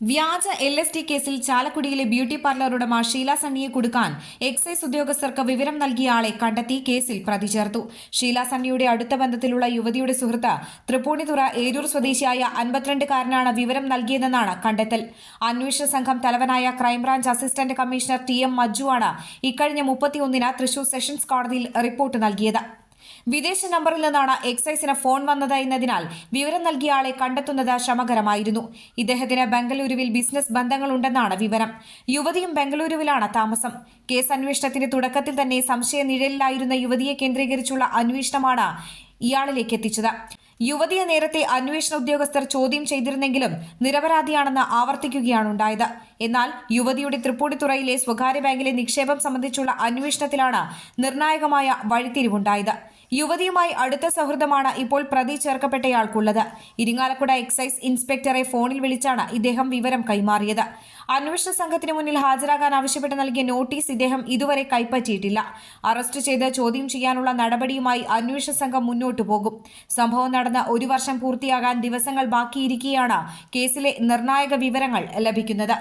വ്യാജ L S T കേസിൽ ചാലക്കുടിയിലെ ബ്യൂട്ടി പാർലർ ഉടമ ഷീല സണ്ണിയെ കൊടുക്കാൻ എക്സൈസ് ഉദ്യോഗസ്ഥർക്ക് വിവരം നൽകിയ ആളെ കണ്ടെത്തി കേസിൽ പ്രതി ചേർത്തു ഷീല സണ്ണിയുടെ അടുത്ത ബന്ധത്തിലുള്ള യുവതിയുടെ സുഹൃത്ത് തൃപ്പൂണിത്തുറ ഏരൂർ സ്വദേശിയായ അൻപത്തിരണ്ടുകാരനാണ് വിവരം നൽകിയതെന്നാണ് കണ്ടെത്തൽ. അന്വേഷണ സംഘം തലവനായ crime branch assistant commissioner T M മജ്ജുവാണ് ഇക്കഴിഞ്ഞ മുപ്പത്തിയൊന്നിന് തൃശൂർ സെഷൻസ് കോടതിയിൽ റിപ്പോർട്ട് നൽകിയത്. വിദേശ നമ്പറിൽ നിന്നാണ് എക്സൈസിന് ഫോൺ വന്നത് എന്നതിനാൽ വിവരം നൽകിയ ആളെ കണ്ടെത്തുന്നത് ശ്രമകരമായിരുന്നു. ഇദ്ദേഹത്തിന് ബംഗളൂരുവിൽ ബിസിനസ് ബന്ധങ്ങളുണ്ടെന്നാണ് വിവരം. യുവതിയും ബംഗളൂരുവിലാണ് താമസം. കേസ് അന്വേഷണത്തിന്റെ തുടക്കത്തിൽ തന്നെ സംശയ നിഴലിലായിരുന്ന യുവതിയെ കേന്ദ്രീകരിച്ചുള്ള അന്വേഷണമാണ് ഇയാളിലേക്ക് എത്തിച്ചത്. യുവതിയെ നേരത്തെ അന്വേഷണ ഉദ്യോഗസ്ഥർ ചോദ്യം ചെയ്തിരുന്നെങ്കിലും നിരപരാധിയാണെന്ന് ആവർത്തിക്കുകയാണ് ഉണ്ടായത്. എന്നാൽ യുവതിയുടെ തൃപ്പൂണിത്തുറയിലെ സ്വകാര്യ ബാങ്കിലെ നിക്ഷേപം സംബന്ധിച്ചുള്ള അന്വേഷണത്തിലാണ് നിർണായകമായ വഴിത്തിരിവുണ്ടായത്. യുവതിയുമായി അടുത്ത സൗഹൃദമാണ് ഇപ്പോൾ പ്രതി ചേർക്കപ്പെട്ടയാൾക്കുള്ളത്. ഇരിങ്ങാലക്കുട എക്സൈസ് ഇൻസ്പെക്ടറെ ഫോണിൽ വിളിച്ചാണ് ഇദ്ദേഹം വിവരം കൈമാറിയത്. അന്വേഷണ സംഘത്തിന് മുന്നിൽ ഹാജരാകാൻ ആവശ്യപ്പെട്ട് നൽകിയ നോട്ടീസ് ഇദ്ദേഹം ഇതുവരെ കൈപ്പറ്റിയിട്ടില്ല. അറസ്റ്റ് ചെയ്ത് ചോദ്യം ചെയ്യാനുള്ള നടപടിയുമായി അന്വേഷണ സംഘം മുന്നോട്ടു പോകും. സംഭവം നടന്ന് ഒരു വർഷം പൂർത്തിയാകാൻ ദിവസങ്ങൾ ബാക്കിയിരിക്കെയാണ് കേസിലെ നിർണായക വിവരങ്ങൾ ലഭിക്കുന്നത്.